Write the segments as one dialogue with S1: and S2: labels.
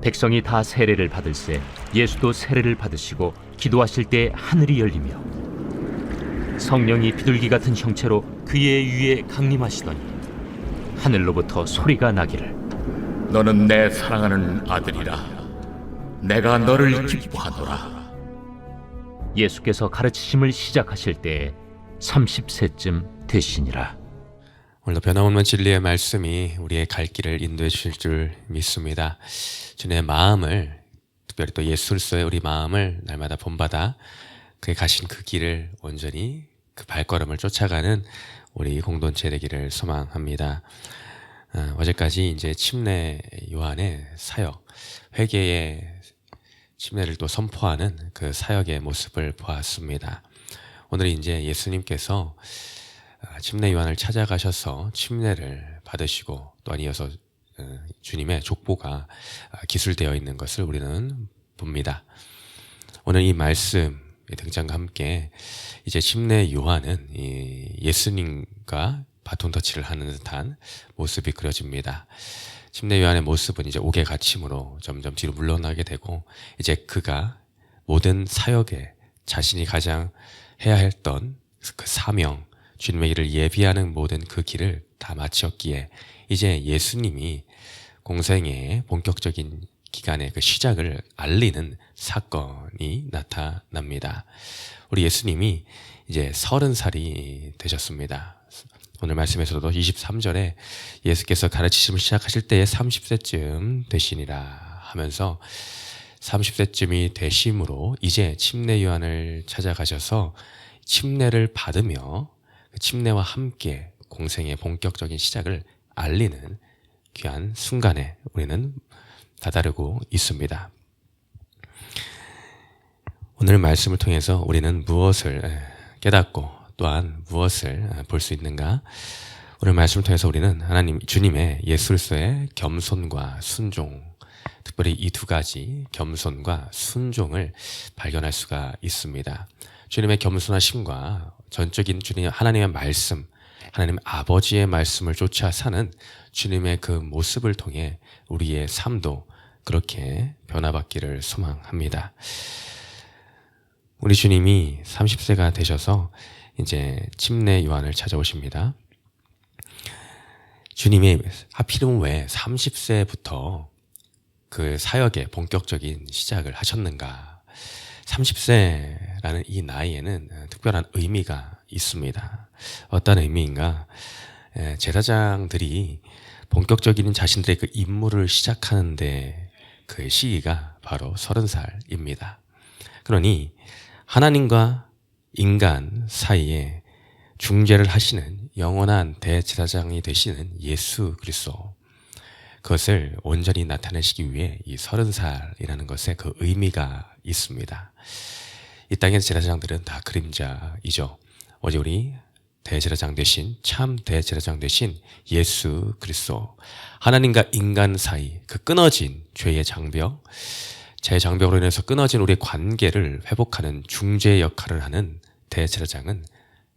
S1: 백성이 다 세례를 받을새 예수도 세례를 받으시고 기도하실 때 하늘이 열리며 성령이 비둘기 같은 형체로 그의 위에 강림하시더니 하늘로부터 소리가 나기를.
S2: 너는 내 사랑하는 아들이라. 내가 너를 기뻐하노라.
S1: 예수께서 가르치심을 시작하실 때에 30세쯤 되시니라
S3: 오늘도 변함없는 진리의 말씀이 우리의 갈 길을 인도해 주실 줄 믿습니다. 주님의 마음을 특별히 또 예술서의 우리 마음을 날마다 본받아 그의 가신 그 길을 온전히 그 발걸음을 쫓아가는 우리 공동체 되기를 소망합니다. 어, 어제까지 이제 침례 요한의 사역, 회개의 침례를 또 선포하는 그 사역의 모습을 보았습니다. 오늘 이제 예수님께서 아, 침례 요한을 찾아가셔서 침례를 받으시고 또한 이어서 어, 주님의 족보가 아, 기술되어 있는 것을 우리는 봅니다. 오늘 이 말씀 의 등장과 함께 이제 침례 요한은 이 예수님과 바톤 터치를 하는 듯한 모습이 그려집니다. 침례 요한의 모습은 이제 옥의 갇힘으로 점점 뒤로 물러나게 되고 이제 그가 모든 사역에 자신이 가장 해야 했던 그 사명, 주님의 길을 예비하는 모든 그 길을 다 마치었기에 이제 예수님이 공생의 본격적인 기간의 그 시작을 알리는 사건이 나타납니다. 우리 예수님이 이제 서른 살이 되셨습니다. 오늘 말씀에서도 23절에 예수께서 가르치심을 시작하실 때에 30세쯤 되시니라 하면서 30세쯤이 되심으로 이제 침례 요한을 찾아가셔서 침례를 받으며 그 침례와 함께 공생의 본격적인 시작을 알리는 귀한 순간에 우리는 다다르고 있습니다. 오늘 말씀을 통해서 우리는 무엇을 깨닫고 또한 무엇을 볼 수 있는가? 오늘 말씀을 통해서 우리는 하나님 주님의 예술서의 겸손과 순종, 특별히 이 두 가지 겸손과 순종을 발견할 수가 있습니다. 주님의 겸손하심과 전적인 주님 하나님의 말씀, 하나님 아버지의 말씀을 쫓아 사는 주님의 그 모습을 통해 우리의 삶도 그렇게 변화받기를 소망합니다. 우리 주님이 30세가 되셔서 이제 침례 요한을 찾아오십니다. 주님이 하필이면 왜 30세부터 그 사역의 본격적인 시작을 하셨는가? 30세 라는 이 나이에는 특별한 의미가 있습니다. 어떤 의미인가? 제사장들이 본격적인 자신들의 그 임무를 시작하는데 그 시기가 바로 서른 살입니다. 그러니 하나님과 인간 사이에 중재를 하시는 영원한 대제사장이 되시는 예수 그리스도 그것을 온전히 나타내시기 위해 이 서른 살이라는 것에 그 의미가 있습니다. 이 땅의 제사장들은 다 그림자이죠. 어제 우리 대제사장 되신 참 대제사장 되신 예수 그리스도 하나님과 인간 사이 그 끊어진 죄의 장벽 제 장벽으로 인해서 끊어진 우리의 관계를 회복하는 중재 역할을 하는 대제사장은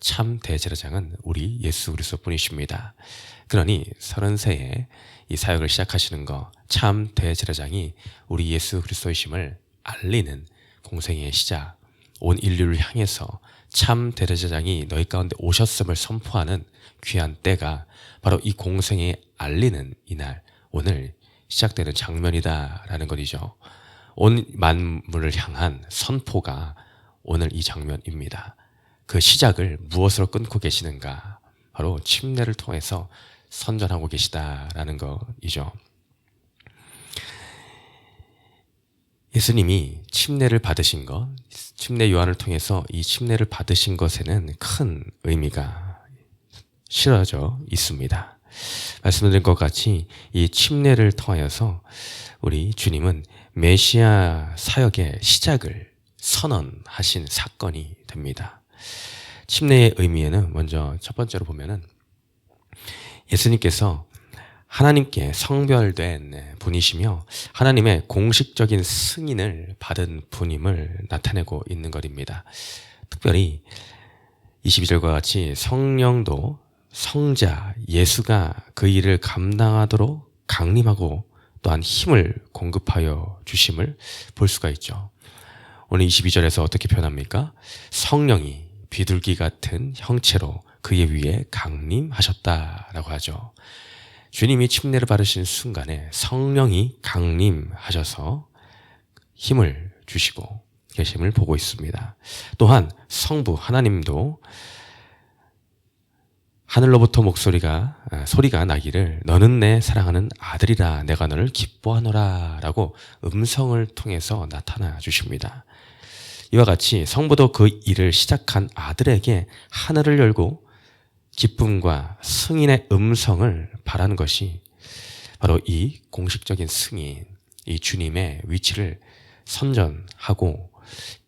S3: 참 대제사장은 우리 예수 그리스도뿐이십니다. 그러니 서른 세에 이 사역을 시작하시는 거 참 대제사장이 우리 예수 그리스도이심을 알리는 공생의 시작, 온 인류를 향해서 참 대제사장이 너희 가운데 오셨음을 선포하는 귀한 때가 바로 이 공생에 알리는 이날 오늘 시작되는 장면이다라는 것이죠. 온 만물을 향한 선포가 오늘 이 장면입니다. 그 시작을 무엇으로 끊고 계시는가? 바로 침례를 통해서 선전하고 계시다라는 것이죠. 예수님이 침례를 받으신 것, 침례 요한을 통해서 이 침례를 받으신 것에는 큰 의미가 실어져 있습니다. 말씀드린 것 같이 이 침례를 통하여서 우리 주님은 메시아 사역의 시작을 선언하신 사건이 됩니다. 침례의 의미에는 먼저 첫 번째로 보면은 예수님께서 하나님께 성별된 분이시며 하나님의 공식적인 승인을 받은 분임을 나타내고 있는 것입니다. 특별히 22절과 같이 성령도 성자 예수가 그 일을 감당하도록 강림하고 또한 힘을 공급하여 주심을 볼 수가 있죠. 오늘 22절에서 어떻게 표현합니까? 성령이 비둘기 같은 형체로 그의 위에 강림하셨다라고 하죠. 주님이 침례를 받으신 순간에 성령이 강림하셔서 힘을 주시고 계심을 보고 있습니다. 또한 성부 하나님도 하늘로부터 목소리가 아, 소리가 나기를 너는 내 사랑하는 아들이라 내가 너를 기뻐하노라라고 음성을 통해서 나타나 주십니다. 이와 같이 성부도 그 일을 시작한 아들에게 하늘을 열고 기쁨과 승인의 음성을 바라는 것이 바로 이 공식적인 승인, 이 주님의 위치를 선전하고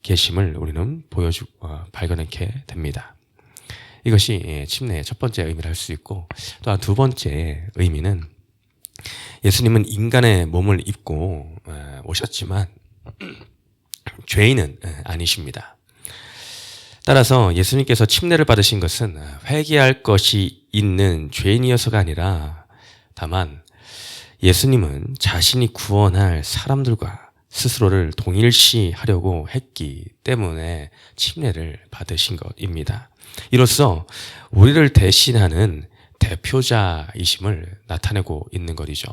S3: 계심을 우리는 보여주 어, 발견하게 됩니다. 이것이 예, 침례의 첫 번째 의미를 할 수 있고 또한 두 번째 의미는 예수님은 인간의 몸을 입고 어, 오셨지만 죄인은 어, 아니십니다. 따라서 예수님께서 침례를 받으신 것은 회개할 것이 있는 죄인이어서가 아니라 다만 예수님은 자신이 구원할 사람들과 스스로를 동일시하려고 했기 때문에 침례를 받으신 것입니다. 이로써 우리를 대신하는 대표자이심을 나타내고 있는 것이죠.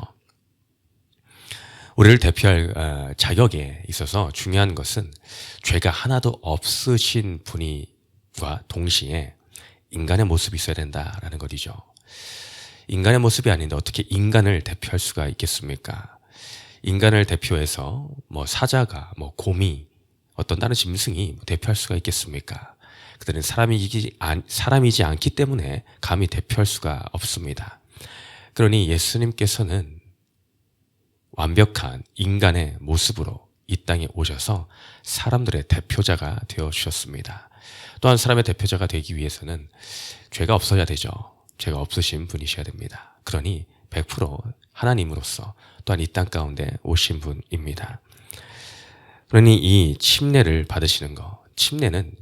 S3: 우리를 대표할 어, 자격에 있어서 중요한 것은 죄가 하나도 없으신 분이과 동시에 인간의 모습이 있어야 된다라는 것이죠. 인간의 모습이 아닌데 어떻게 인간을 대표할 수가 있겠습니까? 인간을 대표해서 뭐 사자가, 뭐 곰이, 어떤 다른 짐승이 대표할 수가 있겠습니까? 그들은 사람이지, 안, 사람이지 않기 때문에 감히 대표할 수가 없습니다. 그러니 예수님께서는 완벽한 인간의 모습으로 이 땅에 오셔서 사람들의 대표자가 되어 주셨습니다. 또한 사람의 대표자가 되기 위해서는 죄가 없어야 되죠. 죄가 없으신 분이셔야 됩니다. 그러니 100% 하나님으로서 또한 이 땅 가운데 오신 분입니다. 그러니 이 침례를 받으시는 거, 침례는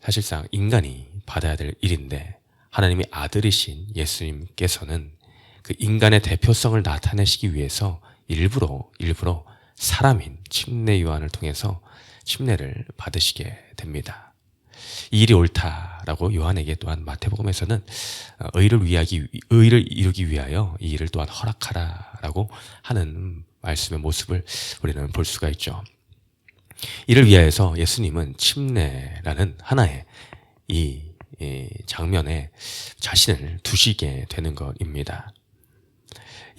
S3: 사실상 인간이 받아야 될 일인데 하나님의 아들이신 예수님께서는 그 인간의 대표성을 나타내시기 위해서 일부러 일부러 사람인 침례 요한을 통해서 침례를 받으시게 됩니다. 이 일이 옳다라고 요한에게 또한 마태복음에서는 어, 의를 위하기 의를 이루기 위하여 이 일을 또한 허락하라라고 하는 말씀의 모습을 우리는 볼 수가 있죠. 이를 위하여서 예수님은 침례라는 하나의 이, 이 장면에 자신을 두시게 되는 것입니다.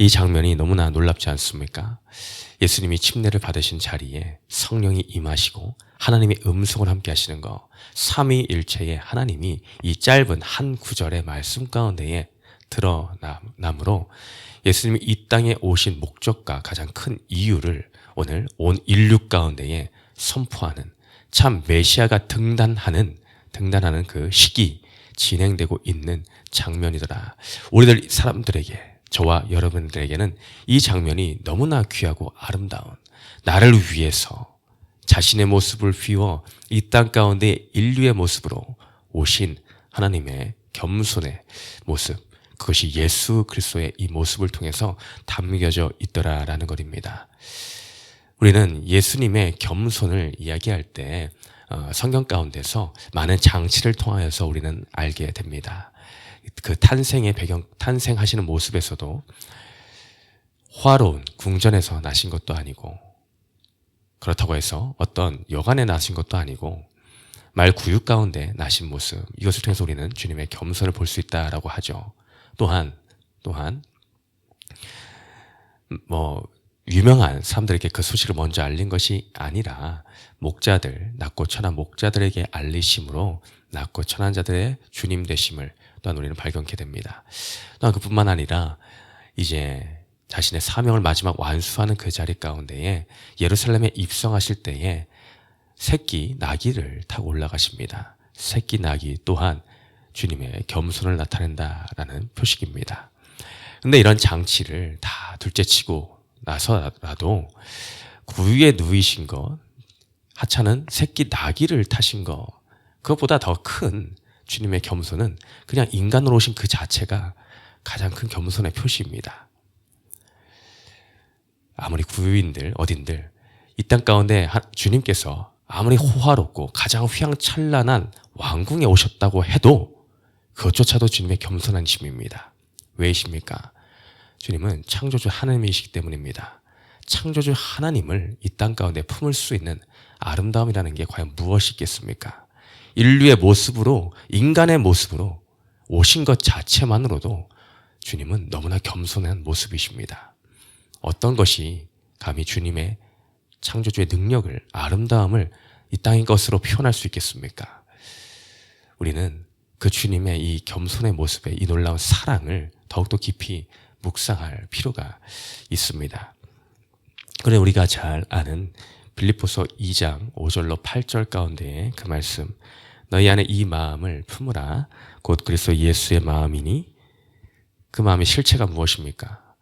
S3: 이 장면이 너무나 놀랍지 않습니까? 예수님이 침례를 받으신 자리에 성령이 임하시고 하나님의 음성을 함께 하시는 거, 삼위일체의 하나님이 이 짧은 한 구절의 말씀 가운데에 드러남으로 예수님이 이 땅에 오신 목적과 가장 큰 이유를 오늘 온 인류 가운데에 선포하는 참 메시아가 등단하는 등단하는 그 시기 진행되고 있는 장면이더라. 우리들 사람들에게 저와 여러분들에게는 이 장면이 너무나 귀하고 아름다운 나를 위해서 자신의 모습을 비워 이땅 가운데 인류의 모습으로 오신 하나님의 겸손의 모습 그것이 예수 그리스도의 이 모습을 통해서 담겨져 있더라라는 것입니다. 우리는 예수님의 겸손을 이야기할 때 어, 성경 가운데서 많은 장치를 통하여서 우리는 알게 됩니다. 그 탄생의 배경, 탄생하시는 모습에서도 화로운 궁전에서 나신 것도 아니고 그렇다고 해서 어떤 여간에 나신 것도 아니고 말 구육 가운데 나신 모습 이것을 통해서 우리는 주님의 겸손을 볼 수 있다라고 하죠. 또한 또한 뭐 유명한 사람들에게 그 소식을 먼저 알린 것이 아니라 목자들, 낮고 천한 목자들에게 알리심으로 낮고 천한 자들의 주님 되심을 또한 우리는 발견케 됩니다. 또한 그뿐만 아니라 이제 자신의 사명을 마지막 완수하는 그 자리 가운데에 예루살렘에 입성하실 때에 새끼 나귀를 타고 올라가십니다. 새끼 나귀 또한 주님의 겸손을 나타낸다라는 표식입니다. 근데 이런 장치를 다 둘째치고 나서라도 구유에 누이신 것, 하찮은 새끼 나귀를 타신 것, 그것보다 더 큰 주님의 겸손은 그냥 인간으로 오신 그 자체가 가장 큰 겸손의 표시입니다. 아무리 구유인들 어딘들 이 땅 가운데 하- 주님께서 아무리 호화롭고 가장 휘황찬란한 왕궁에 오셨다고 해도 그것조차도 주님의 겸손한 심입니다. 왜이십니까? 주님은 창조주 하나님이시기 때문입니다. 창조주 하나님을 이 땅 가운데 품을 수 있는 아름다움이라는 게 과연 무엇이 있겠습니까? 인류의 모습으로, 인간의 모습으로 오신 것 자체만으로도 주님은 너무나 겸손한 모습이십니다. 어떤 것이 감히 주님의 창조주의 능력을, 아름다움을 이 땅의 것으로 표현할 수 있겠습니까? 우리는 그 주님의 이 겸손의 모습에 이 놀라운 사랑을 더욱더 깊이 묵상할 필요가 있습니다. 그래 우리가 잘 아는 빌립보서 2장 5절로 8절 가운데의 그 말씀 너희 안에 이 마음을 품으라 곧 그리스도 예수의 마음이니 그 마음의 실체가 무엇입니까?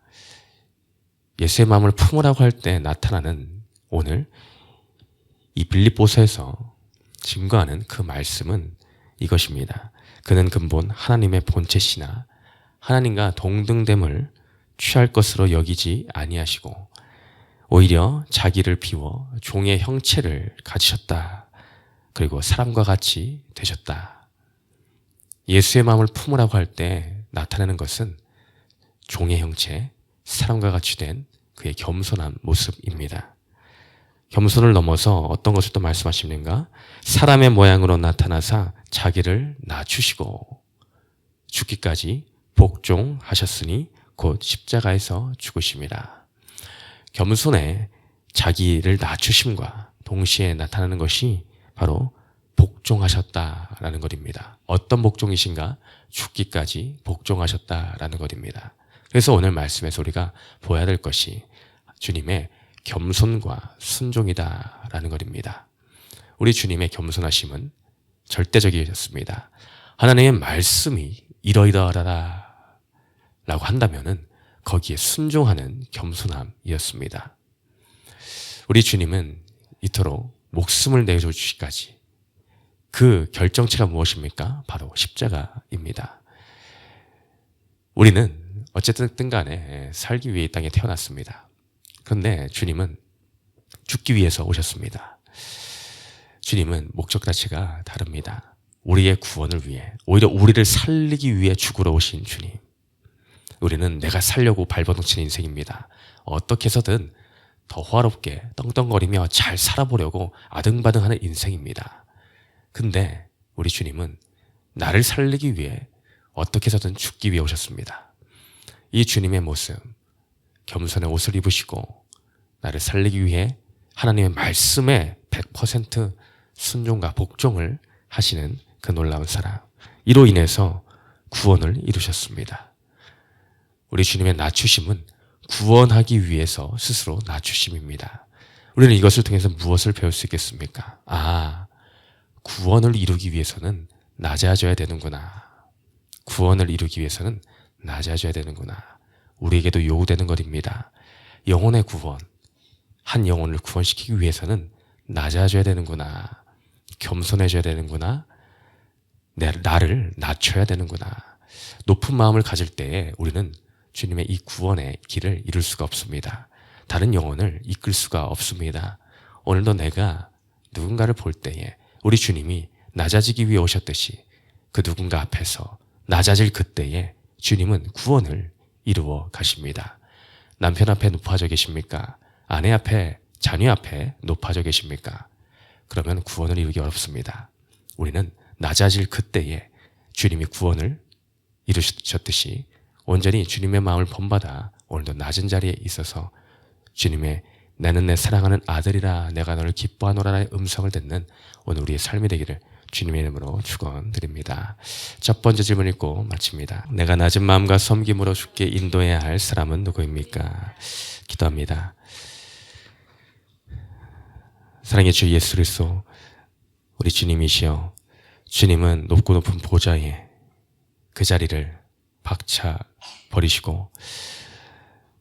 S3: 예수의 마음을 품으라고 할 때 나타나는 오늘 이 빌립보서에서 증거하는 그 말씀은 이것입니다. 그는 근본 하나님의 본체시나 하나님과 동등됨을 취할 것으로 여기지 아니하시고 오히려 자기를 비워 종의 형체를 가지셨다. 그리고 사람과 같이 되셨다. 예수의 마음을 품으라고 할 때 나타나는 것은 종의 형체, 사람과 같이 된 그의 겸손한 모습입니다. 겸손을 넘어서 어떤 것을 또 말씀하시는가? 사람의 모양으로 나타나사 자기를 낮추시고 죽기까지 복종하셨으니 곧 십자가에서 죽으심이라. 겸손에 자기를 낮추심과 동시에 나타나는 것이 바로 복종하셨다라는 것입니다. 어떤 복종이신가? 죽기까지 복종하셨다라는 것입니다. 그래서 오늘 말씀에서 우리가 보아야 될 것이 주님의 겸손과 순종이다라는 것입니다. 우리 주님의 겸손하심은 절대적이었습니다. 하나님의 말씀이 이러이러하라 라고 한다면은 거기에 순종하는 겸손함이었습니다. 우리 주님은 이토록 목숨을 내주시기까지 그 결정체가 무엇입니까? 바로 십자가입니다. 우리는 어쨌든 간에 살기 위해 이 땅에 태어났습니다. 그런데 주님은 죽기 위해서 오셨습니다. 주님은 목적 자체가 다릅니다. 우리의 구원을 위해, 오히려 우리를 살리기 위해 죽으러 오신 주님. 우리는 내가 살려고 발버둥치는 인생입니다. 어떻게 해서든 더 화롭게 떵떵거리며 잘 살아보려고 아등바등하는 인생입니다. 근데 우리 주님은 나를 살리기 위해 어떻게 해서든 죽기 위해 오셨습니다. 이 주님의 모습, 겸손의 옷을 입으시고 나를 살리기 위해 하나님의 말씀에 100% 순종과 복종을 하시는 그 놀라운 사랑. 이로 인해서 구원을 이루셨습니다. 우리 주님의 낮추심은 구원하기 위해서 스스로 낮추심입니다. 우리는 이것을 통해서 무엇을 배울 수 있겠습니까? 아, 구원을 이루기 위해서는 낮아져야 되는구나. 구원을 이루기 위해서는 낮아져야 되는구나. 우리에게도 요구되는 것입니다. 영혼의 구원, 한 영혼을 구원시키기 위해서는 낮아져야 되는구나. 겸손해져야 되는구나. 내, 나를 낮춰야 되는구나. 높은 마음을 가질 때에 우리는 주님의 이 구원의 길을 이룰 수가 없습니다. 다른 영혼을 이끌 수가 없습니다. 오늘도 내가 누군가를 볼 때에 우리 주님이 낮아지기 위해 오셨듯이 그 누군가 앞에서 낮아질 그때에 주님은 구원을 이루어 가십니다. 남편 앞에 높아져 계십니까? 아내 앞에, 자녀 앞에 높아져 계십니까? 그러면 구원을 이루기 어렵습니다. 우리는 낮아질 그때에 주님이 구원을 이루셨듯이 온전히 주님의 마음을 본받아 오늘도 낮은 자리에 있어서 주님의 나는 내 사랑하는 아들이라 내가 너를 기뻐하노라의 음성을 듣는 오늘 우리의 삶이 되기를 주님의 이름으로 축원드립니다. 첫 번째 질문 읽고 마칩니다. 내가 낮은 마음과 섬김으로 주께 인도해야 할 사람은 누구입니까? 기도합니다. 사랑의 주 예수 그리스도 우리 주님이시여 주님은 높고 높은 보좌에 그 자리를 박차 버리시고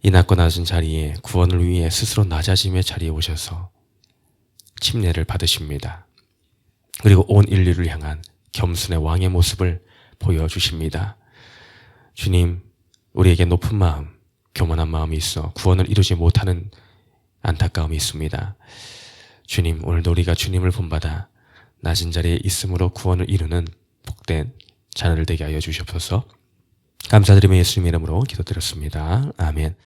S3: 이 낮고 낮은 자리에 구원을 위해 스스로 낮아짐의 자리에 오셔서 침례를 받으십니다. 그리고 온 인류를 향한 겸손의 왕의 모습을 보여주십니다. 주님, 우리에게 높은 마음, 교만한 마음이 있어 구원을 이루지 못하는 안타까움이 있습니다. 주님, 오늘도 우리가 주님을 본받아 낮은 자리에 있음으로 구원을 이루는 복된 자녀를 되게 하여 주시옵소서. 감사드리며 예수님 이름으로 기도드렸습니다. 아멘.